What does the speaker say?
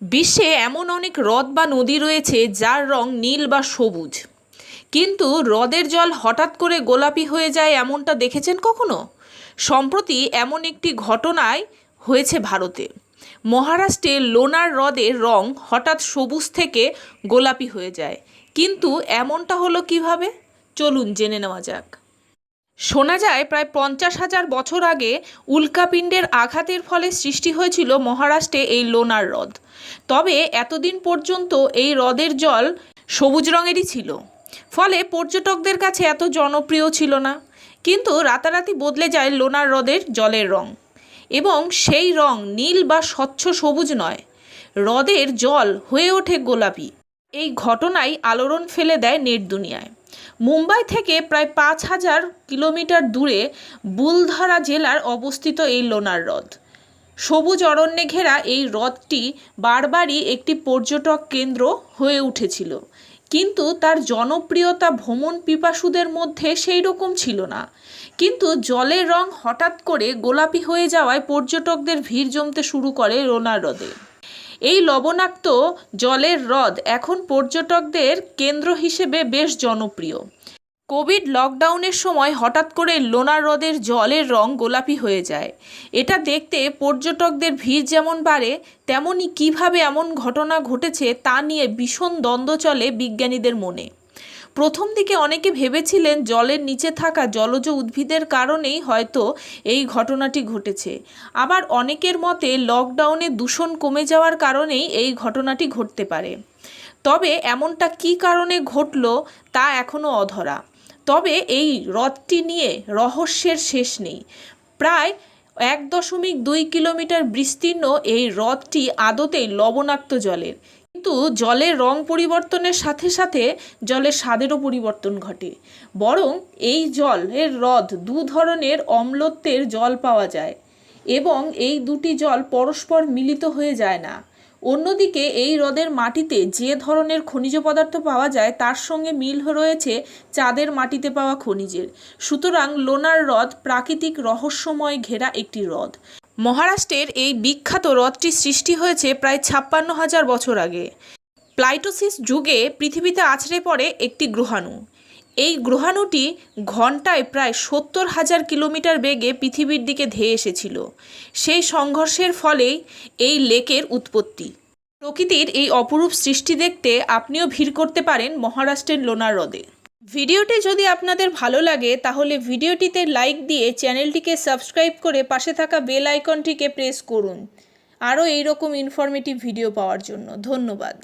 বিশ্বে এমন অনেক হ্রদ বা নদী রয়েছে যার রং নীল বা সবুজ। কিন্তু হ্রদের জল হঠাৎ করে গোলাপি হয়ে যায় এমনটা দেখেছেন কখনো? সম্প্রতি এমন একটি ঘটনায় হয়েছে ভারতে। মহারাষ্ট্রে লোনার হ্রদের রং হঠাৎ সবুজ থেকে গোলাপি হয়ে যায়। কিন্তু এমনটা হলো কীভাবে? চলুন জেনে নেওয়া যাক। শোনা যায়, প্রায় পঞ্চাশ হাজার বছর আগে উল্কাপিণ্ডের আঘাতের ফলে সৃষ্টি হয়েছিল মহারাষ্ট্রে এই লোনার হ্রদ। তবে এতদিন পর্যন্ত এই হ্রদের জল সবুজ রঙেরই ছিল। ফলে পর্যটকদের কাছে এত জনপ্রিয় ছিল না। কিন্তু রাতারাতি বদলে যায় লোনার হ্রদের জলের রং। এবং সেই রং নীল বা স্বচ্ছ সবুজ নয়। হ্রদের জল হয়ে ওঠে গোলাপি। এই ঘটনাই আলোড়ন ফেলে দেয় নেট দুনিয়ায়। মুম্বাই থেকে প্রায় পাঁচ হাজার কিলোমিটার দূরে বুলধারা জেলার অবস্থিত এই লোনার হ্রদ। সবুজ অরণ্যে ঘেরা এই হ্রদটি বারবারই একটি পর্যটক কেন্দ্র হয়ে উঠেছিল। কিন্তু তার জনপ্রিয়তা ভ্রমণ পিপাসুদের মধ্যে সেই রকম ছিল না। কিন্তু জলের রং হঠাৎ করে গোলাপি হয়ে যাওয়ায় পর্যটকদের ভিড় জমতে শুরু করে লোনার হ্রদে। এই লবণাক্ত জলের হ্রদ এখন পর্যটকদের কেন্দ্র হিসেবে বেশ জনপ্রিয়। কোভিড লকডাউনের সময় হঠাৎ করে লোনা হ্রদের জলের রং গোলাপি হয়ে যায়। এটা দেখতে পর্যটকদের ভিড় যেমন বাড়ে তেমনই কীভাবে এমন ঘটনা ঘটেছে তা নিয়ে ভীষণ দ্বন্দ্ব চলে বিজ্ঞানীদের মনে। প্রথম দিকে অনেকে ভেবেছিলেন জলের নিচে থাকা জলজ উদ্ভিদের কারণেই হয়তো এই ঘটনাটি ঘটেছে। আবার অনেকের মতে লকডাউনে দূষণ কমে যাওয়ার কারণেই এই ঘটনাটি ঘটতে পারে। তবে এমনটা কী কারণে ঘটল তা এখনও অধরা। তবে এই হ্রদটি নিয়ে রহস্যের শেষ নেই। প্রায় এক দশমিক দুই কিলোমিটার বিস্তীর্ণ এই হ্রদটি আদতেই লবণাক্ত জলের। কিন্তু জলের রং পরিবর্তনের সাথে সাথে জলের স্বাদেরও পরিবর্তন ঘটে। বরং এই জলের হ্রদ দু ধরনের অম্লত্বের জল পাওয়া যায় এবং এই দুটি জল পরস্পর মিলিত হয়ে যায় না। অন্যদিকে এই হ্রদের মাটিতে যে ধরনের খনিজ পদার্থ পাওয়া যায় তার সঙ্গে মিল রয়েছে চাঁদের মাটিতে পাওয়া খনিজের। সুতরাং লোনার হ্রদ প্রাকৃতিক রহস্যময় ঘেরা একটি হ্রদ মহারাষ্ট্রের এই বিখ্যাত হ্রদটি সৃষ্টি হয়েছে প্রায় ছাপ্পান্ন হাজার বছর আগে। প্লাইটোসিস যুগে পৃথিবীতে আছড়ে পড়ে একটি গ্রহাণু। এই গ্রহাণুটি ঘন্টায় প্রায় সত্তর হাজার কিলোমিটার বেগে পৃথিবীর দিকে ধেয়ে এসেছিল। সেই সংঘর্ষের ফলেই এই লেকের উৎপত্তি। প্রকৃতির এই অপরূপ সৃষ্টি দেখতে আপনিও ভিড় করতে পারেন মহারাষ্ট্রের লোনার হ্রদে। ভিডিওটি যদি আপনাদের ভালো লাগে, তাহলে ভিডিওটিতে লাইক দিয়ে চ্যানেলটিকে সাবস্ক্রাইব করে পাশে থাকা বেল আইকনটিকে প্রেস করুন। আরও এইরকম ইনফরমেটিভ ভিডিও পাওয়ার জন্য ধন্যবাদ।